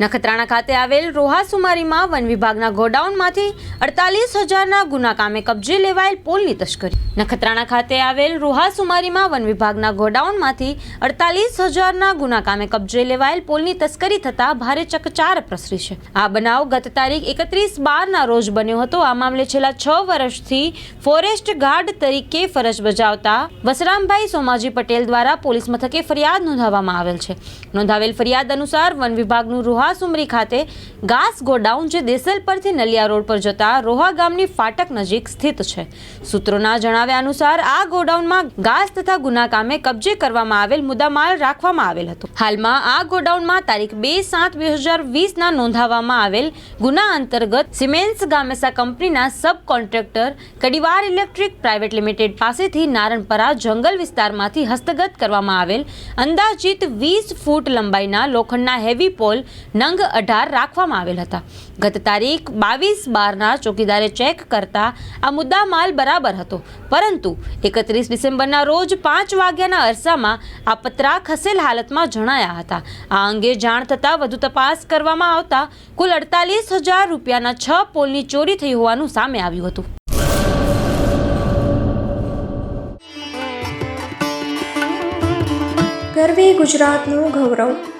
નખત્રાણા ખાતે આવેલ રોહાસુમારીમાં વન વિભાગના ગોડાઉનમાંથી અડતાલીસ હજારના ગુના કામે કબજે લેવાયેલ પોલની તસ્કરી. નખત્રાણા ખાતે આવેલ રોહાસુમારીમાં વન વિભાગના ગોડાઉનમાંથી અડતાલીસ હજારના ગુના કામે કબજે લેવાયેલ પોલની તસ્કરી થતાં ભારે ચકચાર પ્રસરી છે. આ બનાવ ગત તારીખ એકત્રીસ બારના રોજ બન્યો હતો. આ મામલે છેલ્લા છ વર્ષથી ફોરેસ્ટ ગાર્ડ તરીકે ફરજ બજાવતા વસરામભાઈ સોમાજી પટેલ દ્વારા પોલીસ મથકે ફરિયાદ નોંધાવવામાં આવેલ છે. નોંધાવેલ ફરિયાદ અનુસાર વન વિભાગનું રોહા સુમરી ખાતે ઘાસ ગોડાઉન જે દેસલ પરથી નલિયા રોડ પર જતા રોહા ગામની ફાટક નજીક સ્થિત છે. સૂત્રોના જણાવ્યા અનુસાર આ ગોડાઉનમાં ઘાસ તથા ગુના કામે કબજે કરવામાં આવેલ મુદ્દામાલ રાખવામાં આવેલ હતો. હાલમાં આ ગોડાઉનમાં તારીખ બે સાત બે હજાર વીસના નોંધાવવામાં આવેલ ગુના અંતર્ગત સિમેન્સ ગામેસા કંપનીના sub contractor Kadivar electric private limited પાસેથી નારણપરા જંગલ વિસ્તારમાંથી હસ્તગત કરવામાં આવેલ અંદાજિત વીસ ફૂટ લંબાઈના લોખંડના હેવી પોલ નંગ અઢાર રાખવામાં આવેલ હતા. ગત તારીખ બાવીસ બારના ચોકીદારે ચેક કરતા આ મુદ્દા માલ બરાબર હતો. પરંતુ એકત્રીસ ડિસેમ્બરના રોજ પાંચ વાગ્યાના અરસામાં આ પતરા ખસેલ હાલતમાં જણાયા હતા. આ અંગે જાણ થતાં વધુ તપાસ કરવામાં આવતા કુલ અડતાલીસ હજાર રૂપિયાના છ પોલની ચોરી થઈ હોવાનું સામે આવ્યું હતું. ગરવી ગુજરાતનું ગૌરવ.